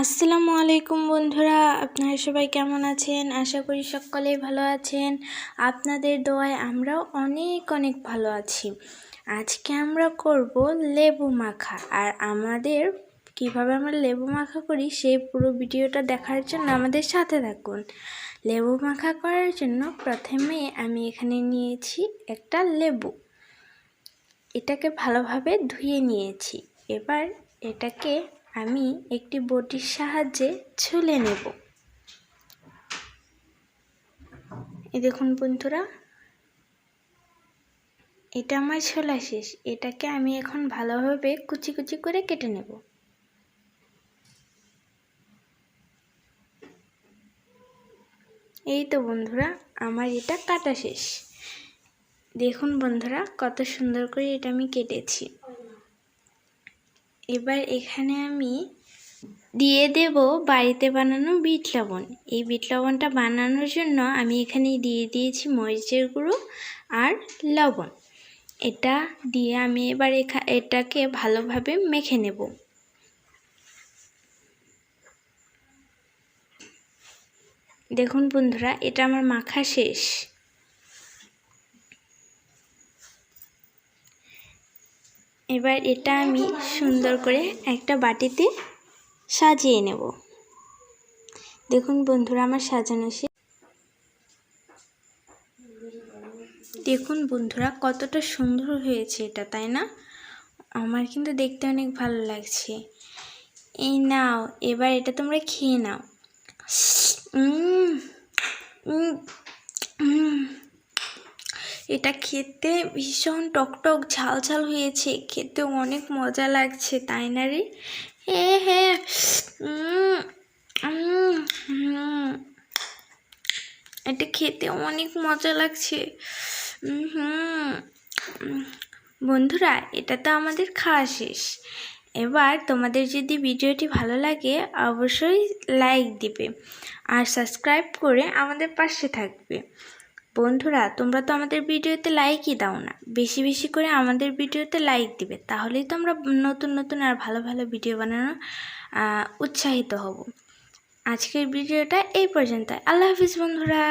আসসালামু আলাইকুম বন্ধুরা, আপনারা সবাই কেমন আছেন? আশা করি সকলেই ভালো আছেন। আপনাদের দোয়ায় আমরাও অনেক অনেক ভালো আছি। আজকে আমরা করব লেবু মাখা। আর আমাদের, কীভাবে আমরা লেবু মাখা করি সেই পুরো ভিডিওটা দেখার জন্য আমাদের সাথে থাকুন। লেবু মাখা করার জন্য প্রথমে আমি এখানে নিয়েছি একটা লেবু। এটাকে ভালোভাবে ধুয়ে নিয়েছি। এবার এটাকে আমি একটি বটির সাহায্যে ছুলে নেব। এই দেখুন বন্ধুরা, এটা আমার ছোলা শেষ। এটাকে আমি এখন ভালোভাবে কুচি কুচি করে কেটে নেব। এই তো বন্ধুরা, আমার এটা কাটা শেষ। দেখুন বন্ধুরা, কত সুন্দর করে এটা আমি কেটেছি। এবার এখানে আমি দিয়ে দেব বাড়িতে বানানো বিট লবণ। এই বিট লবণটা বানানোর জন্য আমি এখানে দিয়ে দিয়েছি মরিচের গুঁড়ো আর লবণ। এটা দিয়ে আমি এবার এখা এটাকে ভালোভাবে মেখে নেব। দেখুন বন্ধুরা, এটা আমার মাখা শেষ। এবার এটা আমি সুন্দর করে একটা বাটিতে সাজিয়ে নেব। দেখুন বন্ধুরা, আমার সাজানো সে দেখুন বন্ধুরা, কতটা সুন্দর হয়েছে এটা, তাই না? আমার কিন্তু দেখতে অনেক ভালো লাগছে। এই নাও, এবার এটা তোমরা খেয়ে নাও। এটা খেতে ভীষণ টকটক ঝাল ঝাল হয়েছে। খেতে অনেক মজা লাগছে, তাই না রে? হ্যাঁ হ্যাঁ এটা খেতে অনেক মজা লাগছে। হুম। বন্ধুরা, এটা তো আমাদের খাওয়া শেষ। এবার তোমাদের যদি ভিডিওটি ভালো লাগে, অবশ্যই লাইক দিবে। আর সাবস্ক্রাইব করে আমাদের পাশে থাকবে। বন্ধুরা, তোমরা তো আমাদের ভিডিওতে লাইকই দাও না। বেশি বেশি করে আমাদের ভিডিওতে লাইক দিবে। তাহলেই তো আমরা নতুন নতুন আর ভালো ভালো ভিডিও বানানো উৎসাহিত হব। আজকের ভিডিওটা এই পর্যন্ত আল্লাহ হাফিজ বন্ধুরা।